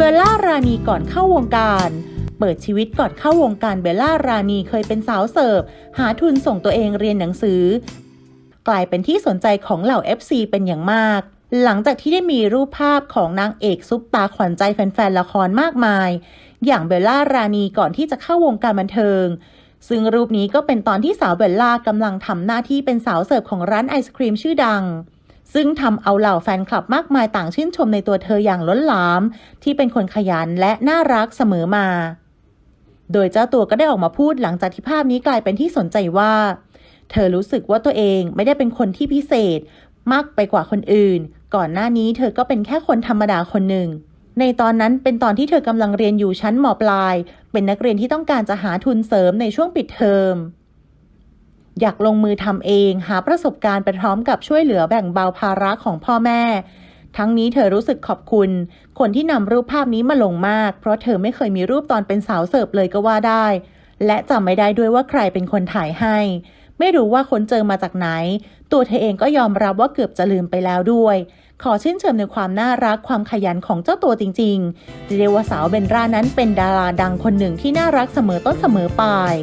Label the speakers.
Speaker 1: เบลล่ารานีก่อนเข้าวงการเปิดชีวิตก่อนเข้าวงการเบลล่ารานีเคยเป็นสาวเสิร์ฟ หาทุนส่งตัวเองเรียนหนังสือ กลายเป็นที่สนใจของเหล่า FC เป็นอย่างมาก หลังจากที่ได้มีรูปภาพของนางเอกซุปตาขวัญใจแฟนๆละครมากมาย อย่างเบลล่ารานีก่อนที่จะเข้าวงการบันเทิง ซึ่งรูปนี้ก็เป็นตอนที่สาวเบลล่ากำลังทำหน้าที่เป็นสาวเสิร์ฟของร้านไอศครีมชื่อดัง ซึ่งทำเอาเหล่าแฟนคลับมากมายต่างชื่นชมในตัวเธออย่างล้นหลาม ที่เป็นคนขยันและน่ารักเสมอมา โดยเจ้าตัวก็ได้ออกมาพูดหลังจากที่ภาพนี้กลายเป็นที่สนใจว่า เธอรู้สึกว่าตัวเองไม่ได้เป็นคนที่พิเศษ มากไปกว่าคนอื่น ก่อนหน้านี้เธอก็เป็นแค่คนธรรมดาคนหนึ่งในตอนนั้นเป็นตอนที่เธอกำลังเรียนอยู่ชั้นมปลาย เป็นนักเรียนที่ต้องการจะหาทุนเสริมในช่วงปิดเทอม อยากลงมือทำเองหาประสบการณ์ไปพร้อมกับช่วยเหลือแบ่งเบาภาระของพ่อแม่ ทั้งนี้เธอรู้สึกขอบคุณ คนที่นำรูปภาพนี้มาลงมาก เพราะเธอไม่เคยมีรูปตอนเป็นสาวเสิร์ฟเลยก็ว่าได้ และจำไม่ได้ด้วยว่าใครเป็นคนถ่ายให้ ไม่รู้ว่าคนเจอมาจากไหน ตัวเธอเองก็ยอมรับว่าเกือบจะลืมไปแล้วด้วย ขอชื่นชมในความน่ารักความขยันของเจ้าตัวจริงๆเรียกว่าสาวเบนรานั้นเป็นดาราดังคนหนึ่งที่น่ารักเสมอต้นเสมอปลาย